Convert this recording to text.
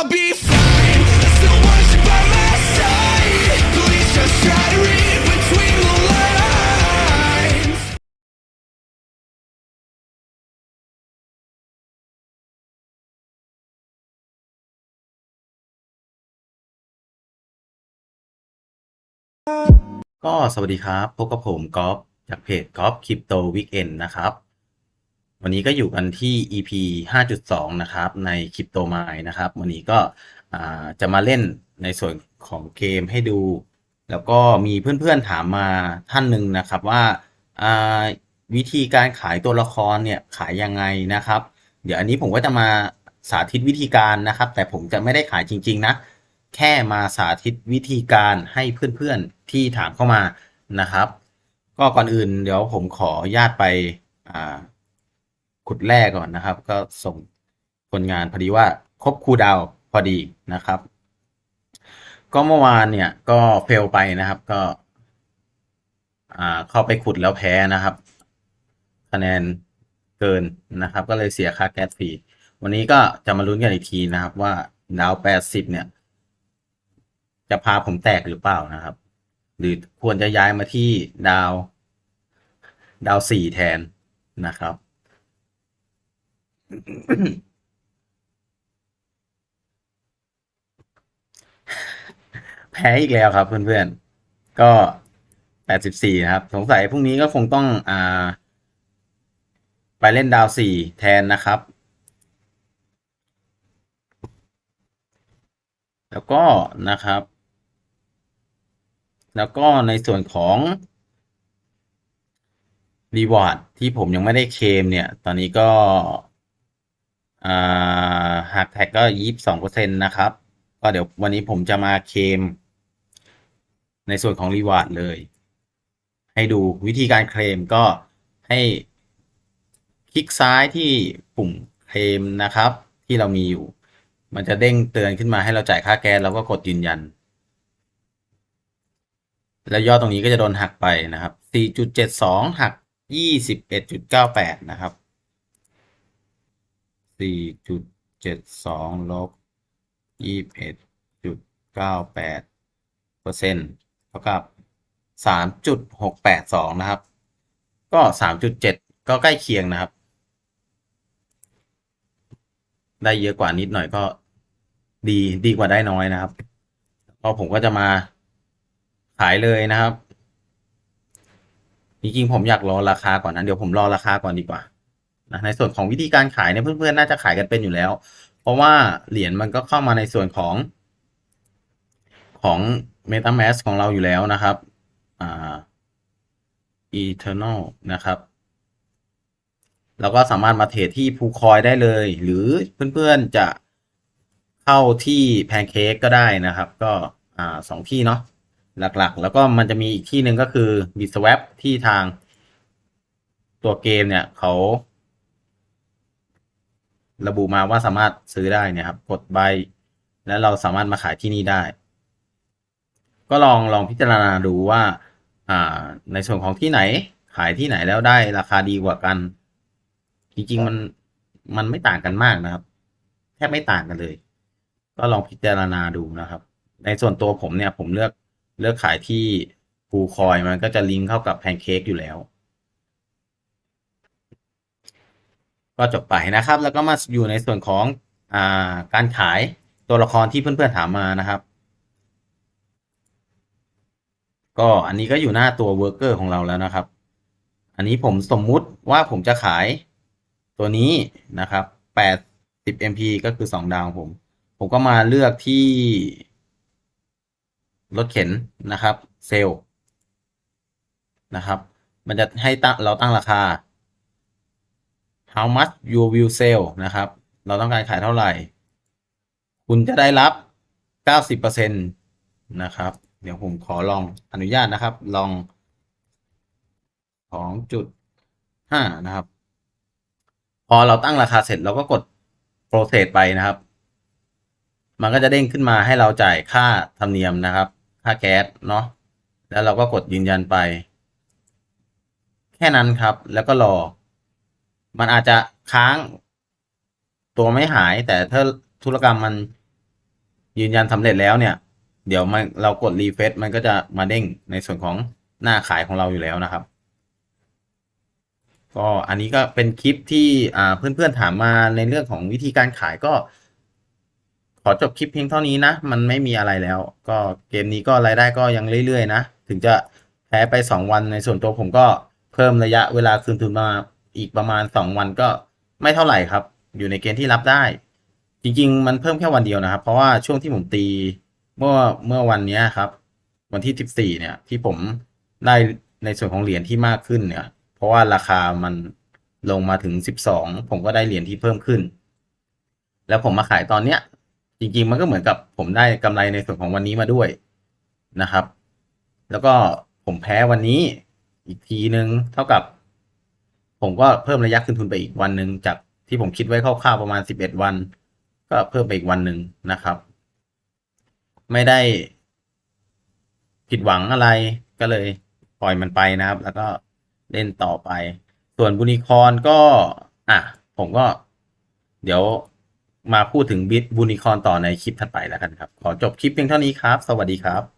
I'll be fine. Still want you by my side. Please just try to read between the lines. ก็สวัสดีครับ พบกับผมกอล์ฟจากเพจกอล์ฟคริปโตวิกเอนนะครับ วันนี้ก็อยู่กันที่ EP 5.2 นะครับในคริปโตไมนะครับ วันนี้ก็จะมาเล่นในส่วนของเกมให้ดู แล้วก็มีเพื่อนๆถามมาท่านหนึ่งนะครับว่าวิธีการขายตัวละครเนี่ยขายยังไงนะครับ เดี๋ยวอันนี้ผมก็จะมาสาธิตวิธีการนะครับ แต่ผมจะไม่ได้ขายจริง ๆ นะ แค่มาสาธิตวิธีการให้เพื่อนๆที่ถามเข้ามานะครับ ก็ก่อนอื่นเดี๋ยวผมขอญาตไปอ่า ขุดแร่ก่อนนะครับ ก็ส่งคนงานพอดีว่าครบคูดาวพอดีนะครับ ก็เมื่อวานเนี่ยก็เฟลไปนะครับก็ อ่าเข้าไปขุดแล้วแพ้นะครับ คะแนนเกินนะครับ ก็เลยเสียค่าแก๊สฟรีวันนี้ก็จะมาลุ้นกันอีกทีนะครับ ว่าดาวแปดสิบเนี่ย จะพาผมแตกหรือเปล่านะครับ หรือควรจะย้ายมาที่ดาว ดาวสี่แทนนะครับ แพ้อีกแล้วครับเพื่อนๆ ก็แปดสิบสี่นะครับ สงสัยพรุ่งนี้ก็คงต้องอ่า ไปเล่นดาวสี่แทนนะครับ แล้วก็นะครับ แล้วก็ในส่วนของรีวอร์ดที่ผมยังไม่ได้เคมเนี่ย ตอนนี้ก็ อ่าหักแท็กก็ยี่สิบสองเปอร์เซ็นต์นะครับ ก็เดี๋ยววันนี้ผมจะมาเคลมในส่วนของรีวอร์ดเลย ให้ดูวิธีการเคลมก็ให้คลิกซ้ายที่ปุ่มเคลมนะครับ ที่เรามีอยู่ มันจะเด้งเตือนขึ้นมาให้เราจ่ายค่าแก๊สแล้วก็กดยืนยัน แล้วยอดตรงนี้ก็จะโดนหักไปนะครับ 4.72 หัก 21.98 นะครับ 4.72ลบ21.98เปอร์เซ็นต์เท่ากับ3.682นะครับ ก็3.7ก็ใกล้เคียงนะครับ ได้เยอะกว่านิดหน่อยก็ดีดีกว่าได้น้อยนะครับก็ผมก็จะมาขายเลยนะครับจริงๆผมอยากรอราคาก่อนนะเดี๋ยวผมรอราคาก่อนดีกว่า นะในส่วนของวิธีการขายเนี่ยเพื่อนๆน่าจะขายกันเป็นอยู่แล้ว เพราะว่าเหรียญมันก็เข้ามาในส่วนของของ MetaMask ของเราอยู่แล้วนะครับอ่า Eternal นะครับเราก็สามารถมาเทรดที่พูคอยได้เลย หรือเพื่อนๆจะเข้าที่แพนเค้กก็ได้นะครับ ก็อ่าสองที่เนาะหลักๆ แล้วก็มันจะมีอีกที่หนึ่งก็คือ b i t s w a p ที่ทางตัวเกมเนี่ยเขา ระบุมาว่าสามารถซื้อได้เนี่ยครับกดใบ แล้วเราสามารถมาขายที่นี่ได้ ก็ลองลองพิจารณาดูว่าอ่าในส่วนของที่ไหนขายที่ไหนแล้วได้ราคาดีกว่ากัน จริงๆมันมันไม่ต่างกันมากนะครับแทบไม่ต่างกันเลย ก็ลองพิจารณาดูนะครับ ในส่วนตัวผมเนี่ยผมเลือกเลือกขายที่ฟูคอยมันก็จะลิงก์เข้ากับแพนเค้กอยู่แล้ว ก็จบไปนะครับ แล้วก็มาอยู่ในส่วนของอ่าการขายตัวละครที่เพื่อนๆถามมานะครับ ก็อันนี้ก็อยู่หน้าตัวเวิร์กเกอร์ของเราแล้วนะครับ อันนี้ผมสมมุติว่าผมจะขายตัวนี้นะครับ80 MP ก็คือ 2 ดาวผม ผมก็มาเลือกที่รถเข็นนะครับ เซลนะครับ มันจะให้ตั้งเราตั้งราคา how much you will sell นะครับ เราต้องการขายเท่าไหร่ คุณจะได้รับ 90%นะครับ เดี๋ยวผมขอลองอนุญาตนะครับ ลอง2.5นะครับ พอเราตั้งราคาเสร็จเราก็กด process ไปนะครับ มันก็จะเด้งขึ้นมาให้เราจ่ายค่าธรรมเนียมนะครับ ค่าแก๊สเนาะแล้วเราก็กดยืนยันไป แค่นั้นครับแล้วก็รอ มันอาจจะค้างตัวไม่หาย แต่ถ้าธุรกรรมมันยืนยันสำเร็จแล้วเนี่ย เดี๋ยวมันเรากดรีเฟซมันก็จะมาเด้งในส่วนของหน้าขายของเราอยู่แล้วนะครับ ก็อันนี้ก็เป็นคลิปที่เพื่อนๆถามมาในเรื่องของวิธีการขายก็ขอจบคลิปเพียงเท่านี้นะ มันไม่มีอะไรแล้ว ก็เกมนี้ก็รายได้ก็ยังเรื่อยๆนะ ถึงจะแพ้ไปสองวันในส่วนตัวผมก็เพิ่มระยะเวลาคืนทุนมา อีกประมาณสองวันก็ไม่เท่าไหร่ครับ อยู่ในเกณฑ์ที่รับได้ จริง ๆ มันเพิ่มแค่วันเดียวนะครับ เพราะว่าช่วงที่ผมตีเมื่อเมื่อวันนี้ครับ วันที่สิบสี่เนี่ย ที่ผมได้ในส่วนของเหรียญที่มากขึ้นเนี่ย เพราะว่าราคามันลงมาถึงสิบสองผมก็ได้เหรียญที่เพิ่มขึ้น แล้วผมมาขายตอนเนี้ย จริง ๆ มันก็เหมือนกับผมได้กำไรในส่วนของวันนี้มาด้วยนะครับ แล้วก็ผมแพ้วันนี้อีกทีนึงเท่ากับ ผมก็เพิ่มระยะคืนทุนไปอีกวันหนึ่งจากที่ผมคิดไว้คร่าวๆประมาณสิบเอ็ดวัน ก็เพิ่มไปอีกวันหนึ่งนะครับ ไม่ได้ผิดหวังอะไรก็เลยปล่อยมันไปนะครับ แล้วก็เล่นต่อไป ส่วนบุนิคอนก็ อะ ผมก็ เดี๋ยวมาพูดถึงบิทบุนิคอนต่อในคลิปถัดไปแล้วกันครับ ขอจบคลิปเพียงเท่านี้ครับ สวัสดีครับ